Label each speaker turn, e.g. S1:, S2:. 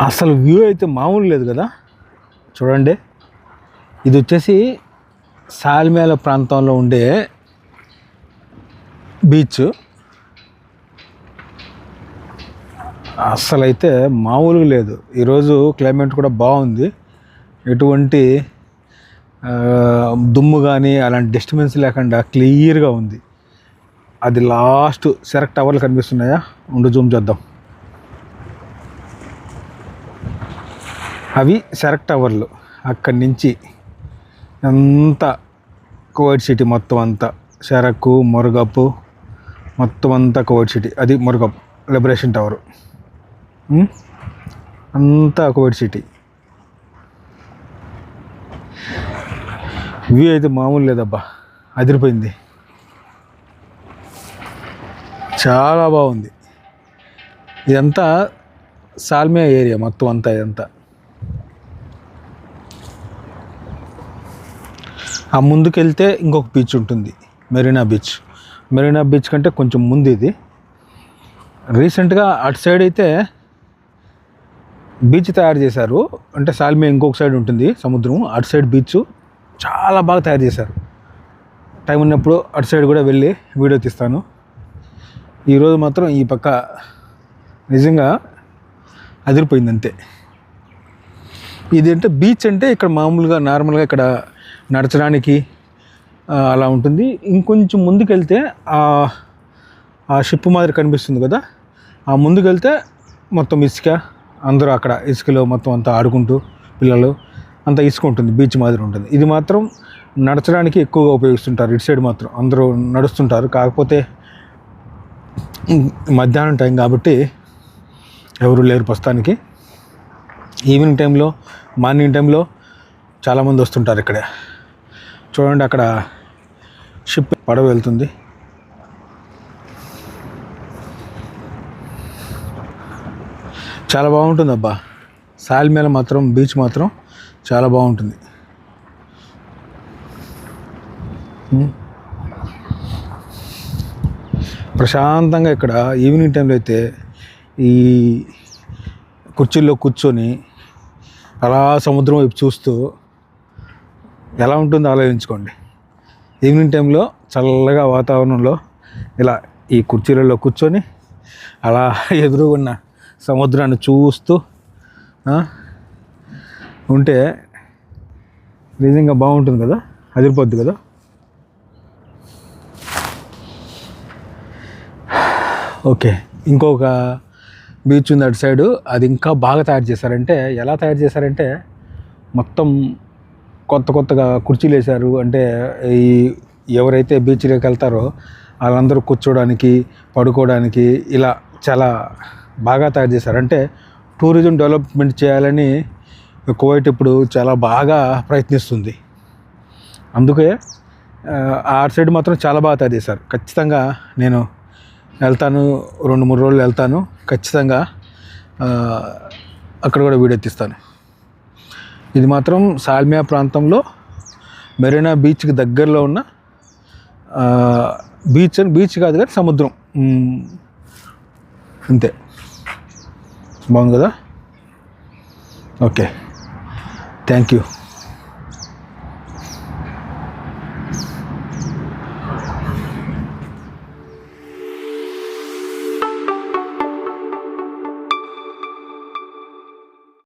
S1: అసలు వ్యూ అయితే మామూలు లేదు కదా? చూడండి. ఇది వచ్చేసి సాల్మేల ప్రాంతంలో ఉండే బీచ్. అసలైతే మామూలుగా లేదు. ఈరోజు క్లైమేట్ కూడా బాగుంది. ఎటువంటి దుమ్ము కానీ అలాంటి డిస్టర్బెన్స్ లేకుండా క్లియర్గా ఉంది. అది లాస్ట్ సెరక్ టవర్లు కనిపిస్తున్నాయా? ఉండు జూమ్ చేద్దాం. అవి సెరక్ టవర్లు అక్కడి నుంచి అంతా కోవిడ్ సిటీ మొత్తం అంతా షరకు మురగపు మొత్తం అంతా కోవిడ్ సిటీ. అది మురగప్ లిబరేషన్ టవర్ అంతా కోవిడ్ సిటీ. వ్యూ అయితే మామూలు లేదబ్బా. అదిరిపోయింది. చాలా బాగుంది. ఇదంతా సాల్మియా ఏరియా మొత్తం అంతా ఇదంతా. ఆ ముందుకెళ్తే ఇంకొక బీచ్ ఉంటుంది మెరీనా బీచ్ మెరీనా బీచ్ కంటే కొంచెం ముందు ఇది. రీసెంట్గా అటు సైడ్ అయితే బీచ్ తయారు చేశారు. అంటే సాల్మియా ఇంకొక సైడ్ ఉంటుంది సముద్రం. అటు సైడ్ బీచ్ చాలా బాగా తయారు చేశారు. టైం ఉన్నప్పుడు అటు సైడ్ కూడా వెళ్ళి వీడియో తీస్తాను. ఈరోజు మాత్రం ఈ పక్క నిజంగా అదిరిపోయింది అంతే. ఇది అంటే బీచ్ అంటే ఇక్కడ మామూలుగా నార్మల్గా ఇక్కడ నడచడానికి అలా ఉంటుంది. ఇంకొంచెం ముందుకెళ్తే ఆ షిప్ మాదిరి కనిపిస్తుంది కదా. ఆ ముందుకెళ్తే మొత్తం ఇసుక అందరూ అక్కడ ఇసుకలో మొత్తం అంతా ఆడుకుంటూ పిల్లలు అంతా ఇసుక ఉంటుంది బీచ్ మాదిరి ఉంటుంది. ఇది మాత్రం నడచడానికి ఎక్కువగా ఉపయోగిస్తుంటారు. ఇటు సైడ్ మాత్రం అందరూ నడుస్తుంటారు. కాకపోతే మధ్యాహ్నం టైం కాబట్టి ఎవరు లేరు ప్రస్తుతానికి. ఈవినింగ్ టైంలో మార్నింగ్ టైంలో చాలామంది వస్తుంటారు ఇక్కడే. చూడండి అక్కడ షిప్ పడవ వెళ్తుంది. చాలా బాగుంటుంది అబ్బా. సాల్మేల మాత్రం బీచ్ మాత్రం చాలా బాగుంటుంది. ప్రశాంతంగా ఇక్కడ ఈవినింగ్ టైంలో అయితే ఈ కుర్చీల్లో కూర్చొని అలా సముద్రం వైపు చూస్తూ ఎలా ఉంటుందో ఆలోచించుకోండి. ఈవినింగ్ టైంలో చల్లగా వాతావరణంలో ఇలా ఈ కుర్చీలలో కూర్చొని అలా ఎదురుగున్న సముద్రాన్ని చూస్తూ ఉంటే నిజంగా బాగుంటుంది కదా? అదిరిపోద్ది కదా? ఓకే. ఇంకొక బీచ్ ఉంది అటు సైడు. అది ఇంకా బాగా తయారు చేశారంటే ఎలా తయారు చేశారంటే మొత్తం కొత్త కొత్తగా కుర్చీలు వేశారు. అంటే ఈ ఎవరైతే బీచ్లోకి వెళ్తారో వాళ్ళందరూ కూర్చోడానికి పడుకోవడానికి ఇలా చాలా బాగా తయారు చేశారు. అంటే టూరిజం డెవలప్మెంట్ చేయాలని కువైట్ ఇప్పుడు చాలా బాగా ప్రయత్నిస్తుంది. అందుకే ఆ, సైడ్ మాత్రం చాలా బాగా తయారు చేశారు. ఖచ్చితంగా నేను వెళ్తాను రెండు మూడు రోజులు వెళ్తాను. ఖచ్చితంగా అక్కడ కూడా వీడియో తీస్తాను. ఇది మాత్రం సాల్మియా ప్రాంతంలో మెరీనా బీచ్కి దగ్గరలో ఉన్న బీచ్ అని బీచ్ కాదు కానీ సముద్రం. అంతే. బాగుంది కదా? ఓకే. Thank you.